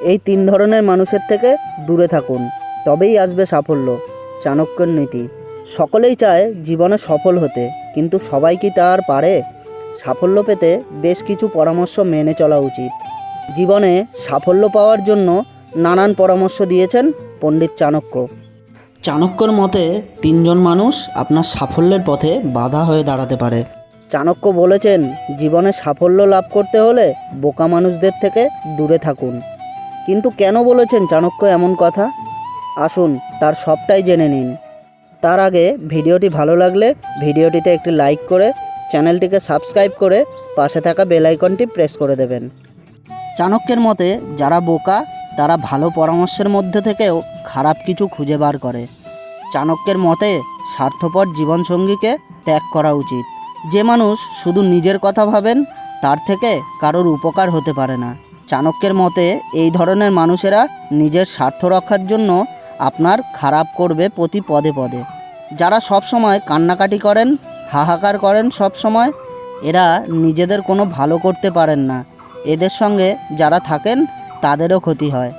এই তিন ধরনের মানুষের থেকে দূরে থাকুন, তবেই আসবে সাফল্য, চাণক্যের নীতি। সকলেই চায় জীবনে সফল হতে, কিন্তু সবাই কি তা আর পারে? সাফল্য পেতে বেশ কিছু পরামর্শ মেনে চলা উচিত। জীবনে সাফল্য পাওয়ার জন্য নানান পরামর্শ দিয়েছেন পণ্ডিত চাণক্য। চাণক্যর মতে, তিনজন মানুষ আপনার সাফল্যের পথে বাধা হয়ে দাঁড়াতে পারে। চাণক্য বলেছেন, জীবনে সাফল্য লাভ করতে হলে বোকা মানুষদের থেকে দূরে থাকুন। কিন্তু কেন বলেছেন চাণক্য এমন কথা? আসুন, তার সবটাই জেনে নিন। তার আগে ভিডিওটি ভালো লাগলে ভিডিওটিতে একটি লাইক করে চ্যানেলটিকে সাবস্ক্রাইব করে পাশে থাকা বেল আইকনটি প্রেস করে দেবেন। চাণক্যের মতে, যারা বোকা, তারা ভালো পরামর্শের মধ্যে থেকেও খারাপ কিছু খুঁজে বার করে। চাণক্যের মতে, স্বার্থপর জীবনসঙ্গীকে ত্যাগ করা উচিত। যে মানুষ শুধু নিজের কথা ভাবেন, তার থেকে কারোর উপকার হতে পারে না। চাণক্যের মতে, এই ধরনের মানুষেরা নিজের স্বার্থ রক্ষার জন্য আপনার খারাপ করবে প্রতি পদে পদে। যারা সব সময় কান্নাকাটি করেন, হাহাকার করেন সব সময়, এরা নিজেদের কোনো ভালো করতে পারেন না। এদের সঙ্গে যারা থাকেন, তাদেরও ক্ষতি হয়।